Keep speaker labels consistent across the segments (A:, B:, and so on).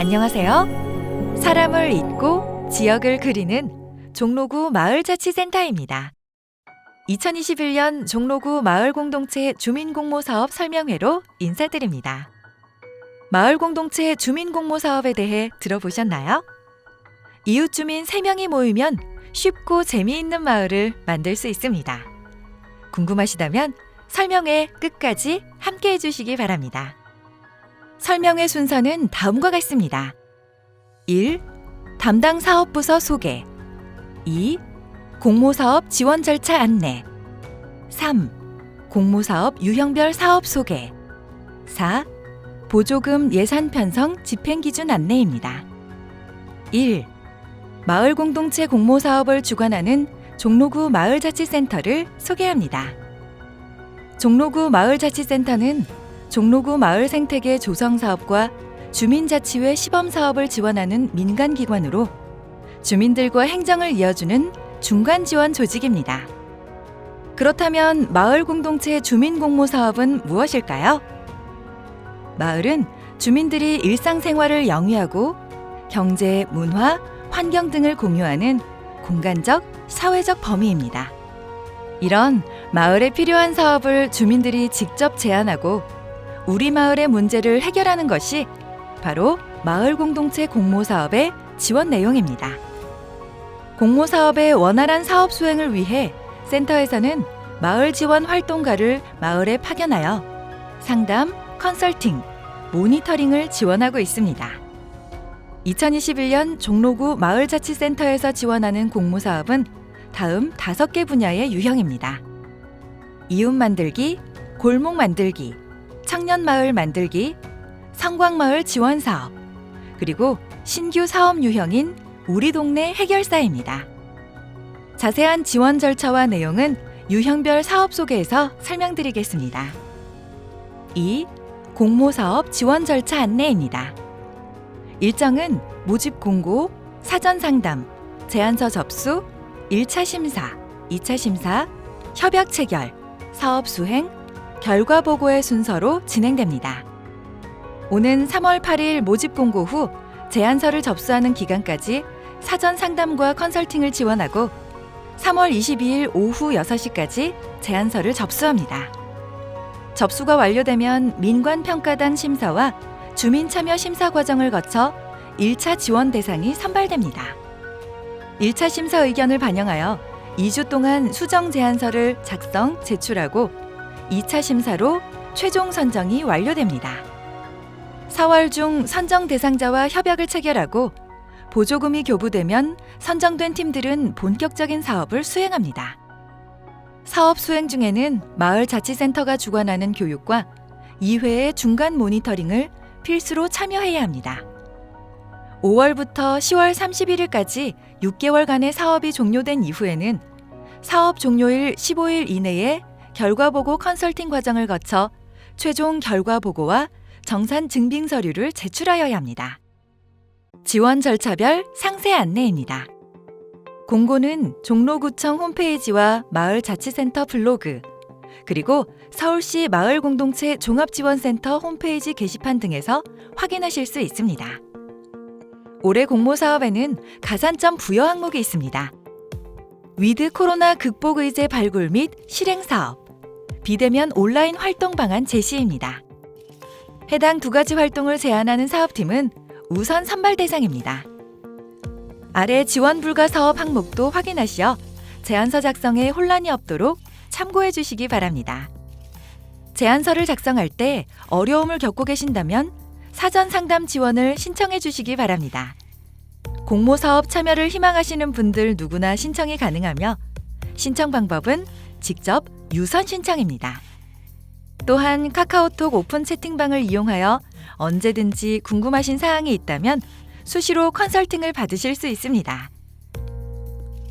A: 안녕하세요. 사람을 잇고 지역을 그리는 종로구 마을자치센터입니다. 2021년 종로구 마을공동체 주민공모 사업 설명회로 인사드립니다. 마을공동체 주민공모 사업에 대해 들어보셨나요? 이웃 주민 3명이 모이면 쉽고 재미있는 마을을 만들 수 있습니다. 궁금하시다면 설명회 끝까지 함께 해주시기 바랍니다. 설명회 순서는 다음과 같습니다. 1. 담당 사업부서 소개 2. 공모사업 지원 절차 안내 3. 공모사업 유형별 사업 소개 4. 보조금 예산 편성 집행 기준 안내입니다. 1. 마을 공동체 공모 사업을 주관하는 종로구 마을자치센터를 소개합니다. 종로구 마을자치센터는 종로구 마을 생태계 조성 사업과 주민자치회 시범 사업을 지원하는 민간 기관으로 주민들과 행정을 이어주는 중간 지원 조직입니다. 그렇다면 마을 공동체 주민 공모 사업은 무엇일까요? 마을은 주민들이 일상생활을 영위하고 경제, 문화, 환경 등을 공유하는 공간적, 사회적 범위입니다. 이런 마을에 필요한 사업을 주민들이 직접 제안하고 우리 마을의 문제를 해결하는 것이 바로 마을 공동체 공모 사업의 지원 내용입니다. 공모 사업의 원활한 사업 수행을 위해 센터에서는 마을 지원 활동가를 마을에 파견하여 상담, 컨설팅, 모니터링을 지원하고 있습니다. 2021년 종로구 마을자치센터에서 지원하는 공모사업은 다음 다섯 개 분야의 유형입니다. 이웃 만들기, 골목 만들기, 청년 마을 만들기, 성광마을 지원 사업, 그리고 신규 사업 유형인 우리 동네 해결사입니다. 자세한 지원 절차와 내용은 유형별 사업 소개에서 설명드리겠습니다. 2. 공모사업 지원 절차 안내입니다. 일정은 모집 공고, 사전 상담, 제안서 접수, 1차 심사, 2차 심사, 협약 체결, 사업 수행, 결과 보고의 순서로 진행됩니다. 오는 3월 8일 모집 공고 후 제안서를 접수하는 기간까지 사전 상담과 컨설팅을 지원하고 3월 22일 오후 6시까지 제안서를 접수합니다. 접수가 완료되면 민관평가단 심사와 주민참여 심사 과정을 거쳐 1차 지원 대상이 선발됩니다. 1차 심사 의견을 반영하여 2주 동안 수정 제안서를 작성, 제출하고 2차 심사로 최종 선정이 완료됩니다. 4월 중 선정 대상자와 협약을 체결하고 보조금이 교부되면 선정된 팀들은 본격적인 사업을 수행합니다. 사업 수행 중에는 마을 자치센터가 주관하는 교육과 2회의 중간 모니터링을 필수로 참여해야 합니다. 5월부터 10월 31일까지 6개월간의 사업이 종료된 이후에는 사업 종료일 15일 이내에 결과 보고 컨설팅 과정을 거쳐 최종 결과 보고와 정산 증빙 서류를 제출하여야 합니다. 지원 절차별 상세 안내입니다. 공고는 종로구청 홈페이지와 마을자치센터 블로그, 그리고 서울시 마을공동체 종합지원센터 홈페이지 게시판 등에서 확인하실 수 있습니다. 올해 공모 사업에는 가산점 부여 항목이 있습니다. 위드 코로나 극복 의제 발굴 및 실행 사업, 비대면 온라인 활동 방안 제시입니다. 해당 두 가지 활동을 제안하는 사업팀은 우선 선발 대상입니다. 아래 지원 불가 사업 항목도 확인하시어 제안서 작성에 혼란이 없도록 참고해 주시기 바랍니다. 제안서를 작성할 때 어려움을 겪고 계신다면 사전 상담 지원을 신청해 주시기 바랍니다. 공모 사업 참여를 희망하시는 분들 누구나 신청이 가능하며 신청 방법은 직접 유선 신청입니다. 또한 카카오톡 오픈 채팅방을 이용하여 언제든지 궁금하신 사항이 있다면 수시로 컨설팅을 받으실 수 있습니다.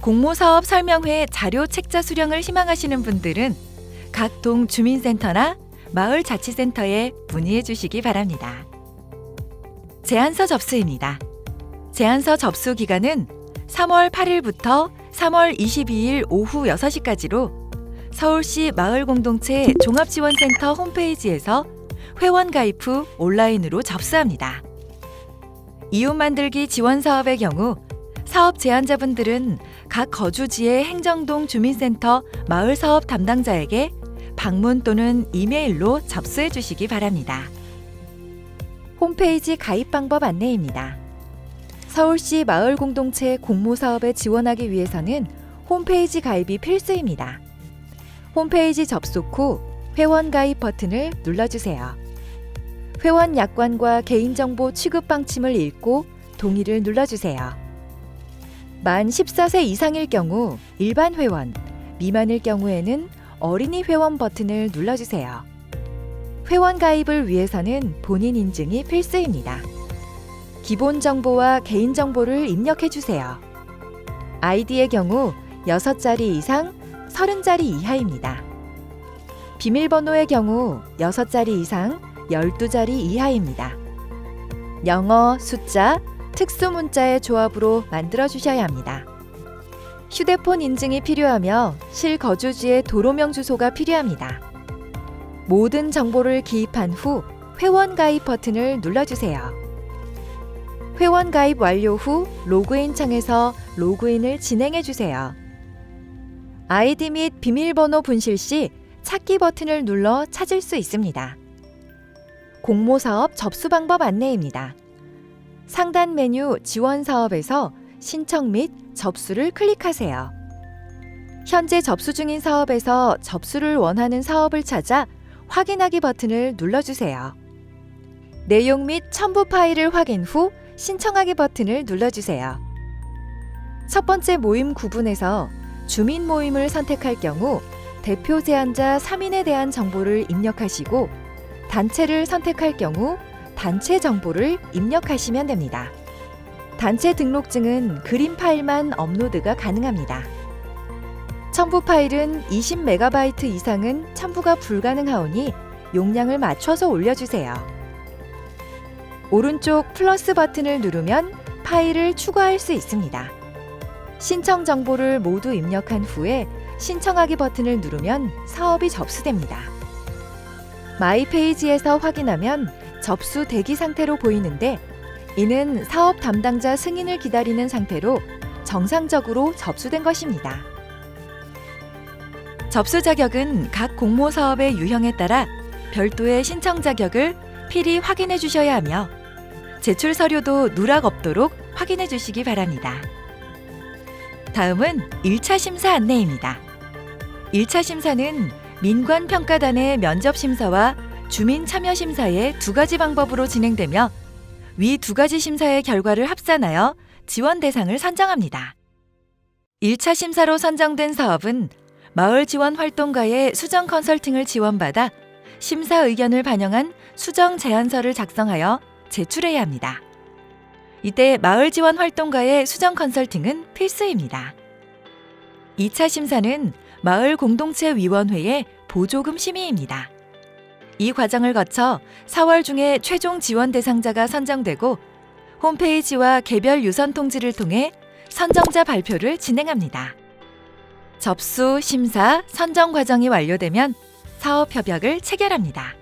A: 공모사업 설명회 자료 책자 수령을 희망하시는 분들은 각 동 주민센터나 마을자치센터에 문의해 주시기 바랍니다. 제안서 접수입니다. 제안서 접수 기간은 3월 8일부터 3월 22일 오후 6시까지로 서울시 마을공동체 종합지원센터 홈페이지에서 회원 가입 후 온라인으로 접수합니다. 이웃 만들기 지원 사업의 경우 사업 제안자분들은 각 거주지의 행정동 주민센터 마을 사업 담당자에게 방문 또는 이메일로 접수해 주시기 바랍니다. 홈페이지 가입 방법 안내입니다. 서울시 마을 공동체 공모 사업에 지원하기 위해서는 홈페이지 가입이 필수입니다. 홈페이지 접속 후 회원 가입 버튼을 눌러주세요. 회원 약관과 개인정보 취급 방침을 읽고 동의를 눌러주세요. 만 14세 이상일 경우 일반 회원, 미만일 경우에는 어린이 회원 버튼을 눌러주세요. 회원 가입을 위해서는 본인 인증이 필수입니다. 기본 정보와 개인 정보를 입력해 주세요. 아이디의 경우 6자리 이상, 30자리 이하입니다. 비밀번호의 경우 6자리 이상, 12자리 이하입니다. 영어, 숫자, 특수 문자의 조합으로 만들어 주셔야 합니다. 휴대폰 인증이 필요하며 실거주지의 도로명 주소가 필요합니다. 모든 정보를 기입한 후 회원 가입 버튼을 눌러주세요. 회원 가입 완료 후 로그인 창에서 로그인을 진행해 주세요. 아이디 및 비밀번호 분실 시 찾기 버튼을 눌러 찾을 수 있습니다. 공모사업 접수 방법 안내입니다. 상단 메뉴 지원 사업에서 신청 및 접수를 클릭하세요. 현재 접수 중인 사업에서 접수를 원하는 사업을 찾아 확인하기 버튼을 눌러주세요. 내용 및 첨부 파일을 확인 후 신청하기 버튼을 눌러주세요. 첫 번째 모임 구분에서 주민 모임을 선택할 경우 대표 제안자 3인에 대한 정보를 입력하시고 단체를 선택할 경우 단체 정보를 입력하시면 됩니다. 단체 등록증은 그림 파일만 업로드가 가능합니다. 첨부 파일은 20MB 이상은 첨부가 불가능하오니 용량을 맞춰서 올려주세요. 오른쪽 플러스 버튼을 누르면 파일을 추가할 수 있습니다. 신청 정보를 모두 입력한 후에 신청하기 버튼을 누르면 사업이 접수됩니다. 마이 페이지에서 확인하면 접수 대기 상태로 보이는데 이는 사업 담당자 승인을 기다리는 상태로 정상적으로 접수된 것입니다. 접수 자격은 각 공모 사업의 유형에 따라 별도의 신청 자격을 필히 확인해 주셔야 하며 제출 서류도 누락 없도록 확인해 주시기 바랍니다. 다음은 1차 심사 안내입니다. 1차 심사는 민관 평가단의 면접 심사와 주민 참여 심사의 두 가지 방법으로 진행되며 위 두 가지 심사의 결과를 합산하여 지원 대상을 선정합니다. 1차 심사로 선정된 사업은 마을 지원 활동가의 수정 컨설팅을 지원받아 심사 의견을 반영한 수정 제안서를 작성하여 제출해야 합니다. 이때 마을 지원 활동가의 수정 컨설팅은 필수입니다. 2차 심사는 마을 공동체 위원회의 보조금 심의입니다. 이 과정을 거쳐 4월 중에 최종 지원 대상자가 선정되고 홈페이지와 개별 유선 통지를 통해 선정자 발표를 진행합니다. 접수, 심사, 선정 과정이 완료되면 사업 협약을 체결합니다.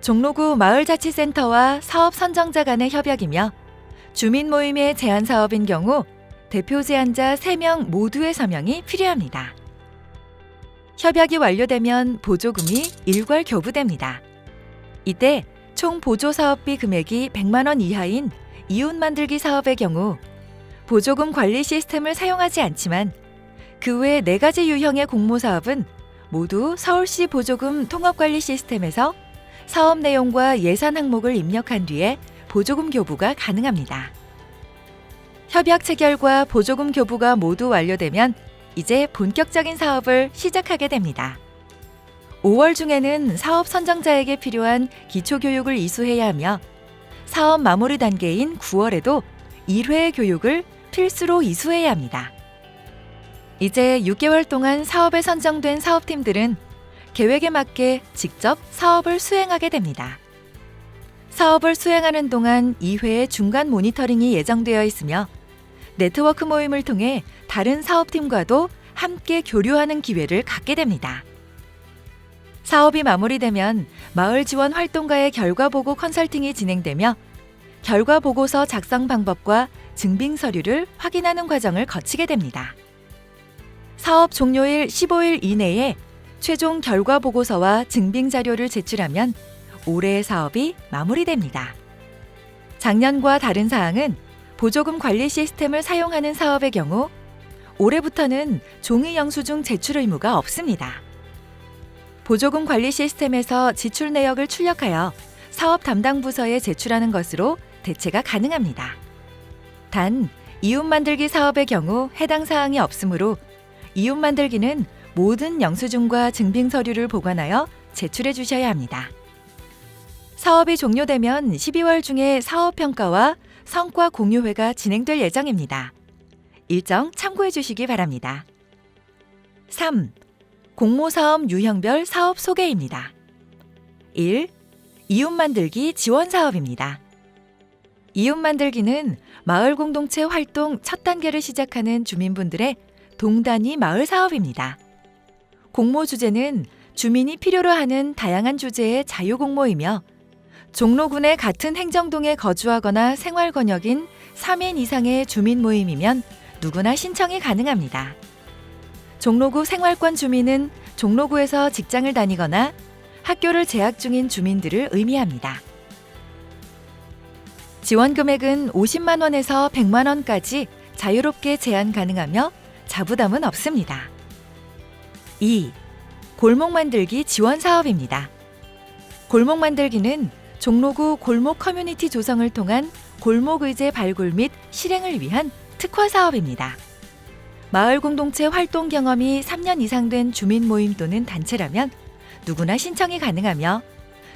A: 종로구 마을자치센터와 사업 선정자 간의 협약이며 주민 모임의 제안 사업인 경우 대표 제안자 3명 모두의 서명이 필요합니다. 협약이 완료되면 보조금이 일괄 교부됩니다. 이때 총 보조 사업비 금액이 100만 원 이하인 이웃 만들기 사업의 경우 보조금 관리 시스템을 사용하지 않지만 그 외 네 가지 유형의 공모 사업은 모두 서울시 보조금 통합 관리 시스템에서 사업 내용과 예산 항목을 입력한 뒤에 보조금 교부가 가능합니다. 협약 체결과 보조금 교부가 모두 완료되면 이제 본격적인 사업을 시작하게 됩니다. 5월 중에는 사업 선정자에게 필요한 기초교육을 이수해야 하며 사업 마무리 단계인 9월에도 1회 교육을 필수로 이수해야 합니다. 이제 6개월 동안 사업에 선정된 사업팀들은 계획에 맞게 직접 사업을 수행하게 됩니다. 사업을 수행하는 동안 2회의 중간 모니터링이 예정되어 있으며 네트워크 모임을 통해 다른 사업팀과도 함께 교류하는 기회를 갖게 됩니다. 사업이 마무리되면 마을 지원 활동가의 결과 보고 컨설팅이 진행되며 결과 보고서 작성 방법과 증빙 서류를 확인하는 과정을 거치게 됩니다. 사업 종료일 15일 이내에 최종 결과 보고서와 증빙 자료를 제출하면 올해의 사업이 마무리됩니다. 작년과 다른 사항은 보조금 관리 시스템을 사용하는 사업의 경우 올해부터는 종이 영수증 제출 의무가 없습니다. 보조금 관리 시스템에서 지출 내역을 출력하여 사업 담당 부서에 제출하는 것으로 대체가 가능합니다. 단, 이웃 만들기 사업의 경우 해당 사항이 없으므로 이웃 만들기는 모든 영수증과 증빙 서류를 보관하여 제출해 주셔야 합니다. 사업이 종료되면 12월 중에 사업 평가와 성과 공유회가 진행될 예정입니다. 일정 참고해 주시기 바랍니다. 3. 공모사업 유형별 사업 소개입니다. 1. 이웃 만들기 지원 사업입니다. 이웃 만들기는 마을 공동체 활동 첫 단계를 시작하는 주민분들의 동단위 마을 사업입니다. 공모 주제는 주민이 필요로 하는 다양한 주제의 자유 공모이며 종로군의 같은 행정동에 거주하거나 생활 권역인 3인 이상의 주민 모임이면 누구나 신청이 가능합니다. 종로구 생활권 주민은 종로구에서 직장을 다니거나 학교를 재학 중인 주민들을 의미합니다. 지원 금액은 50만 원에서 100만 원까지 자유롭게 제한 가능하며 자부담은 없습니다. 2. 골목 만들기 지원 사업입니다. 골목 만들기는 종로구 골목 커뮤니티 조성을 통한 골목 의제 발굴 및 실행을 위한 특화 사업입니다. 마을 공동체 활동 경험이 3년 이상 된 주민 모임 또는 단체라면 누구나 신청이 가능하며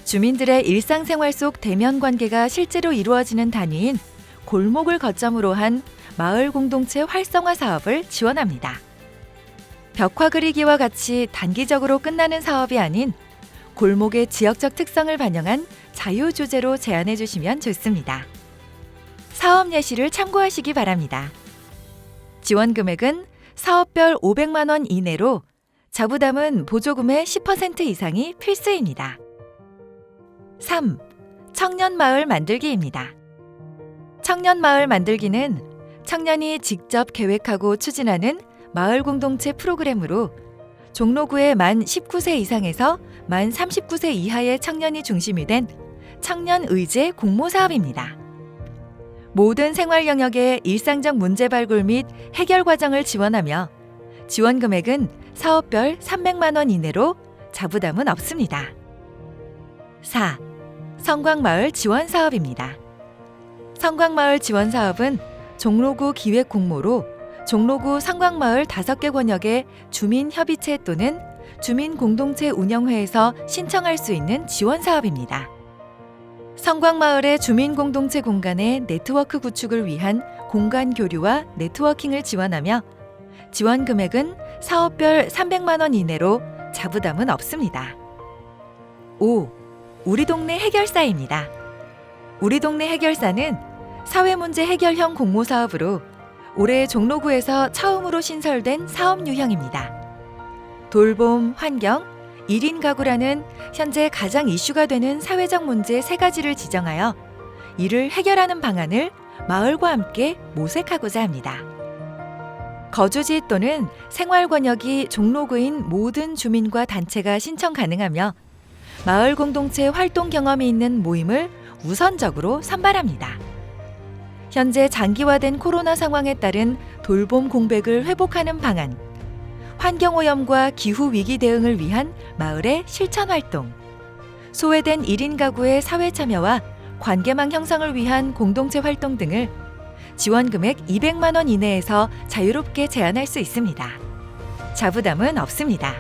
A: 주민들의 일상생활 속 대면 관계가 실제로 이루어지는 단위인 골목을 거점으로 한 마을 공동체 활성화 사업을 지원합니다. 벽화 그리기와 같이 단기적으로 끝나는 사업이 아닌 골목의 지역적 특성을 반영한 자유 주제로 제안해 주시면 좋습니다. 사업 예시를 참고하시기 바랍니다. 지원 금액은 사업별 500만 원 이내로 자부담은 보조금의 10% 이상이 필수입니다. 3. 청년 마을 만들기입니다. 청년 마을 만들기는 청년이 직접 계획하고 추진하는 마을 공동체 프로그램으로 종로구의 만 19세 이상에서 만 39세 이하의 청년이 중심이 된 청년 의제 공모 사업입니다. 모든 생활 영역의 일상적 문제 발굴 및 해결 과정을 지원하며 지원 금액은 사업별 300만 원 이내로 자부담은 없습니다. 4. 성광마을 지원 사업입니다. 성광마을 지원 사업은 종로구 기획 공모로 종로구 성광마을 5개 권역의 주민 협의체 또는 주민 공동체 운영회에서 신청할 수 있는 지원 사업입니다. 성광마을의 주민 공동체 공간의 네트워크 구축을 위한 공간 교류와 네트워킹을 지원하며 지원 금액은 사업별 300만 원 이내로 자부담은 없습니다. 5. 우리 동네 해결사입니다. 우리 동네 해결사는 사회 문제 해결형 공모 사업으로 올해 종로구에서 처음으로 신설된 사업 유형입니다. 돌봄, 환경, 1인 가구라는 현재 가장 이슈가 되는 사회적 문제 세 가지를 지정하여 이를 해결하는 방안을 마을과 함께 모색하고자 합니다. 거주지 또는 생활 권역이 종로구인 모든 주민과 단체가 신청 가능하며 마을 공동체 활동 경험이 있는 모임을 우선적으로 선발합니다. 현재 장기화된 코로나 상황에 따른 돌봄 공백을 회복하는 방안, 환경오염과 기후위기 대응을 위한 마을의 실천 활동, 소외된 1인 가구의 사회 참여와 관계망 형성을 위한 공동체 활동 등을 지원 금액 200만 원 이내에서 자유롭게 제안할 수 있습니다. 자부담은 없습니다.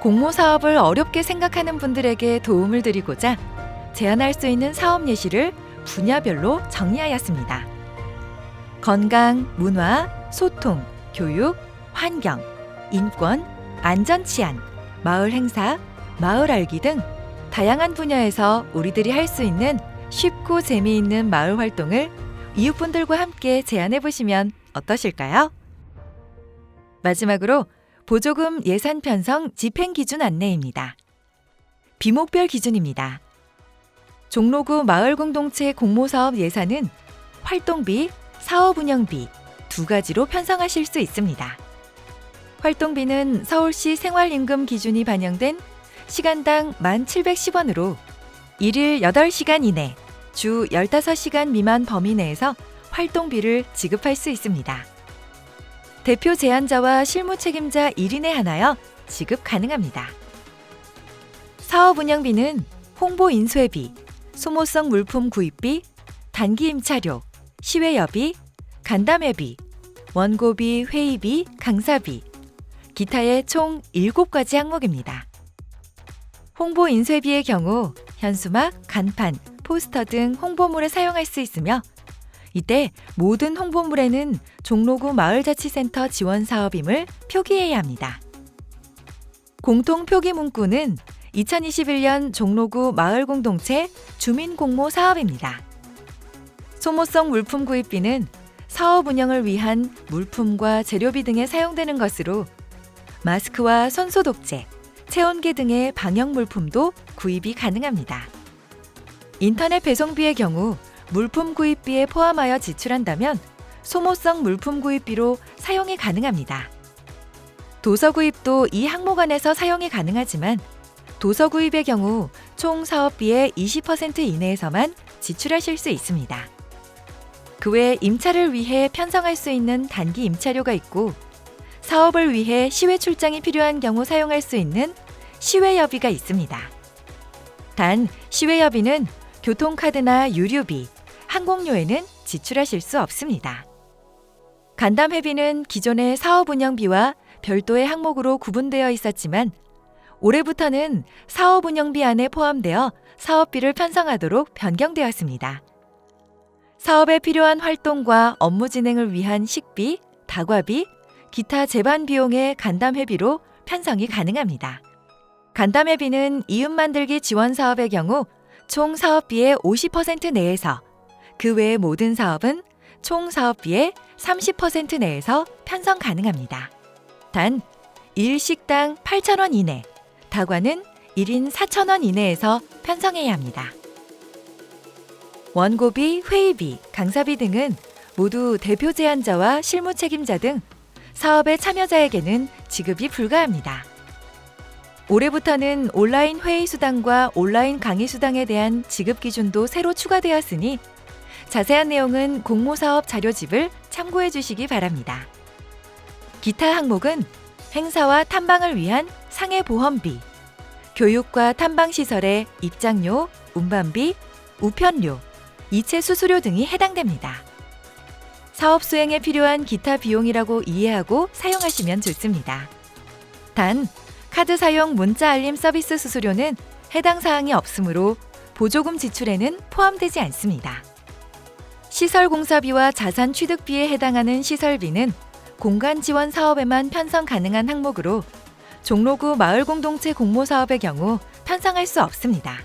A: 공모 사업을 어렵게 생각하는 분들에게 도움을 드리고자 제안할 수 있는 사업 예시를 분야별로 정리하였습니다. 건강, 문화, 소통, 교육, 환경, 인권, 안전치안, 마을 행사, 마을 알기 등 다양한 분야에서 우리들이 할 수 있는 쉽고 재미있는 마을 활동을 이웃분들과 함께 제안해 보시면 어떠실까요? 마지막으로 보조금 예산 편성 집행 기준 안내입니다. 비목별 기준입니다. 종로구 마을 공동체 공모 사업 예산은 활동비, 사업 운영비 두 가지로 편성하실 수 있습니다. 활동비는 서울시 생활임금 기준이 반영된 시간당 1,710원으로 일일 8시간 이내, 주 15시간 미만 범위 내에서 활동비를 지급할 수 있습니다. 대표 제안자와 실무 책임자 1인에 하나여 지급 가능합니다. 사업 운영비는 홍보 인쇄비, 소모성 물품 구입비, 단기 임차료, 시외여비, 간담회비, 원고비, 회의비, 강사비, 기타의 총 7가지 항목입니다. 홍보 인쇄비의 경우 현수막, 간판, 포스터 등 홍보물에 사용할 수 있으며 이때 모든 홍보물에는 종로구 마을자치센터 지원 사업임을 표기해야 합니다. 공통 표기 문구는 2021년 종로구 마을공동체 주민공모 사업입니다. 소모성 물품 구입비는 사업 운영을 위한 물품과 재료비 등에 사용되는 것으로 마스크와 손소독제, 체온계 등의 방역 물품도 구입이 가능합니다. 인터넷 배송비의 경우 물품 구입비에 포함하여 지출한다면 소모성 물품 구입비로 사용이 가능합니다. 도서 구입도 이 항목 안에서 사용이 가능하지만 도서 구입의 경우 총 사업비의 20% 이내에서만 지출하실 수 있습니다. 그 외 임차를 위해 편성할 수 있는 단기 임차료가 있고 사업을 위해 시외 출장이 필요한 경우 사용할 수 있는 시외여비가 있습니다. 단 시외여비는 교통카드나 유류비, 항공료에는 지출하실 수 없습니다. 간담회비는 기존의 사업 운영비와 별도의 항목으로 구분되어 있었지만 올해부터는 사업 운영비 안에 포함되어 사업비를 편성하도록 변경되었습니다. 사업에 필요한 활동과 업무 진행을 위한 식비, 다과비, 기타 재반 비용의 간담회비로 편성이 가능합니다. 간담회비는 이웃 만들기 지원 사업의 경우 총 사업비의 50% 내에서 그 외의 모든 사업은 총 사업비의 30% 내에서 편성 가능합니다. 단, 1식당 8,000원 이내, 다과는 1인 4,000원 이내에서 편성해야 합니다. 원고비, 회의비, 강사비 등은 모두 대표 제안자와 실무 책임자 등 사업의 참여자에게는 지급이 불가합니다. 올해부터는 온라인 회의 수당과 온라인 강의 수당에 대한 지급 기준도 새로 추가되었으니 자세한 내용은 공모사업 자료집을 참고해 주시기 바랍니다. 기타 항목은 행사와 탐방을 위한 상해 보험비, 교육과 탐방 시설의 입장료, 운반비, 우편료, 이체 수수료 등이 해당됩니다. 사업 수행에 필요한 기타 비용이라고 이해하고 사용하시면 좋습니다. 단, 카드 사용 문자 알림 서비스 수수료는 해당 사항이 없으므로 보조금 지출에는 포함되지 않습니다. 시설 공사비와 자산 취득비에 해당하는 시설비는 공간 지원 사업에만 편성 가능한 항목으로 종로구 마을 공동체 공모 사업의 경우 편성할 수 없습니다.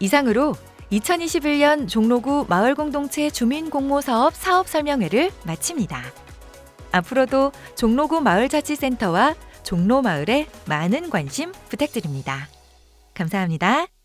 A: 이상으로 2021년 종로구 마을 공동체 주민 공모 사업 사업 설명회를 마칩니다. 앞으로도 종로구 마을자치센터와 종로 마을에 많은 관심 부탁드립니다. 감사합니다.